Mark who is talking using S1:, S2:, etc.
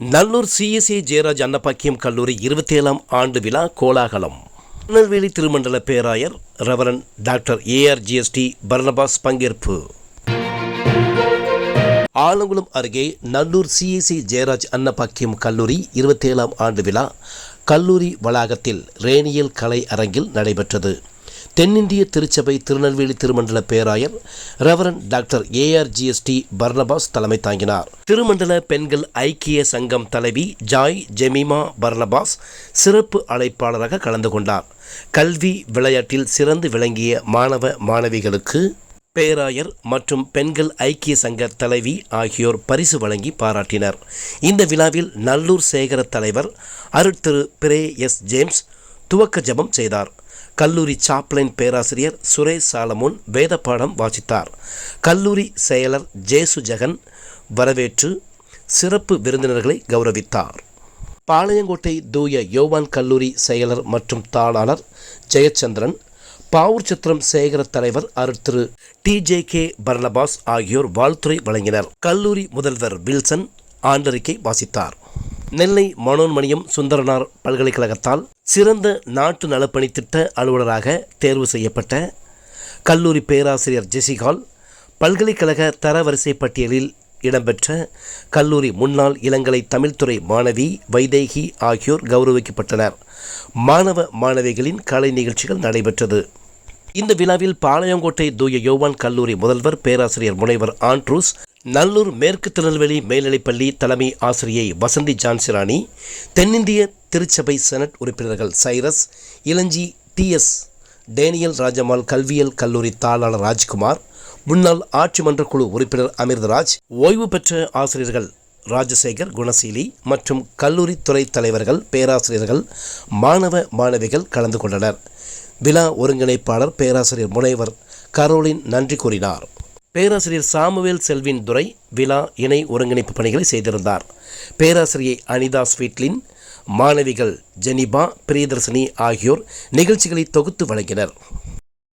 S1: Nallur CSA Jayaraj Annabakkiyam கல்லூரி இருபத்தி ஏழாம் ஆண்டு விழா கோலாகலம். திருநெல்வேலி திருமண்டல பேராயர் ரெவரன் டாக்டர் ஏஆர்ஜிஎஸ்டி பர்னபாஸ் பங்கேற்பு. ஆலங்குளம் அருகே நல்லூர் சிஎஸ்சி ஜெயராஜ் அன்னபாக்கியம் கல்லூரி இருபத்தி ஏழாம் ஆண்டு விழா கல்லூரி வளாகத்தில் ரேனியல் கலை அரங்கில் நடைபெற்றது. தென்னிந்திய திருச்சபை திருநெல்வேலி திருமண்டல பேராயர் ரெவரன் டாக்டர் ஏஆர்ஜிஎஸ்டி பர்னபாஸ் தலைமை தாங்கினார். திருமண்டல பெண்கள் ஐக்கிய சங்கம் தலைவி ஜாய் ஜெமிமா பர்னபாஸ் சிறப்பு அழைப்பாளராக கலந்து கொண்டார். கல்வி விளையாட்டில் சிறந்து விளங்கிய மாணவ மாணவிகளுக்கு பேராயர் மற்றும் பெண்கள் ஐக்கிய சங்க தலைவி ஆகியோர் பரிசு வழங்கி பாராட்டினர். இந்த விழாவில் நல்லூர் சேகர தலைவர் அருட்திரு பிரே எஸ் ஜேம்ஸ் துவக்க ஜெபம் செய்தார். கல்லூரி சாப்ளைன் பேராசிரியர் சுரேஷ் சாலமோன் வேத பாடம் வாசித்தார். கல்லூரி செயலர் ஜேசு ஜெகன் வரவேற்று சிறப்பு விருந்தினர்களை கௌரவித்தார். பாளையங்கோட்டை தூய யோவான் கல்லூரி செயலர் மற்றும் தாளாளர் ஜெயச்சந்திரன் பாவூர்சத்திரம் சேகர தலைவர் அருட்திரு டி. ஜே. கே. பர்னபாஸ் ஆகியோர் வாழ்த்துறை வழங்கினர். கல்லூரி முதல்வர் வில்சன் ஆண்டறிக்கை வாசித்தார். நெல்லை மனோன்மணியம் சுந்தரனார் பல்கலைக்கழகத்தால் சிறந்த நாட்டு நலப்பணி திட்ட அலுவலராக தேர்வு செய்யப்பட்ட கல்லூரி பேராசிரியர் ஜெசிகால் பல்கலைக்கழக தரவரிசை பட்டியலில் இடம்பெற்ற கல்லூரி முன்னாள் இளங்கலை தமிழ்துறை மாணவி வைதேகி ஆகியோர் கௌரவிக்கப்பட்டனர். மாணவ மாணவிகளின் கலை நிகழ்ச்சிகள் நடைபெற்றது. இந்த விழாவில் பாளையங்கோட்டை தூய யோவான் கல்லூரி முதல்வர் பேராசிரியர் முனைவர் ஆண்ட்ரூஸ் நல்லூர் மேற்கு திருநெல்வேலி மேல்நிலைப்பள்ளி தலைமை ஆசிரியை வசந்தி ஜான்சிராணி தென்னிந்திய திருச்சபை செனட் உறுப்பினர்கள் Cyrus Elanchi T S Daniel Rajamal கல்வியல் கல்லூரி தாளாளர் ராஜ்குமார் முன்னாள் ஆட்சி மன்ற குழு உறுப்பினர் அமிர்தராஜ் ஓய்வு பெற்ற ஆசிரியர்கள் ராஜசேகர் குணசீலி மற்றும் கல்லூரி துறை தலைவர்கள் பேராசிரியர்கள் மாணவ மாணவிகள் கலந்து கொண்டனர். விழா ஒருங்கிணைப்பாளர் பேராசிரியர் முனைவர் கரோலின் நன்றி கூறினார். பேராசிரியர் சாமுவேல் செல்வின் துறை விழா இணை ஒருங்கிணைப்பு பணிகளை செய்திருந்தார். பேராசிரியை அனிதா ஸ்வீட்லின் மாணவிகள் ஜெனிபா பிரியதர்சினி ஆகியோர் நிகழ்ச்சிகளை தொகுத்து வழங்கினர்.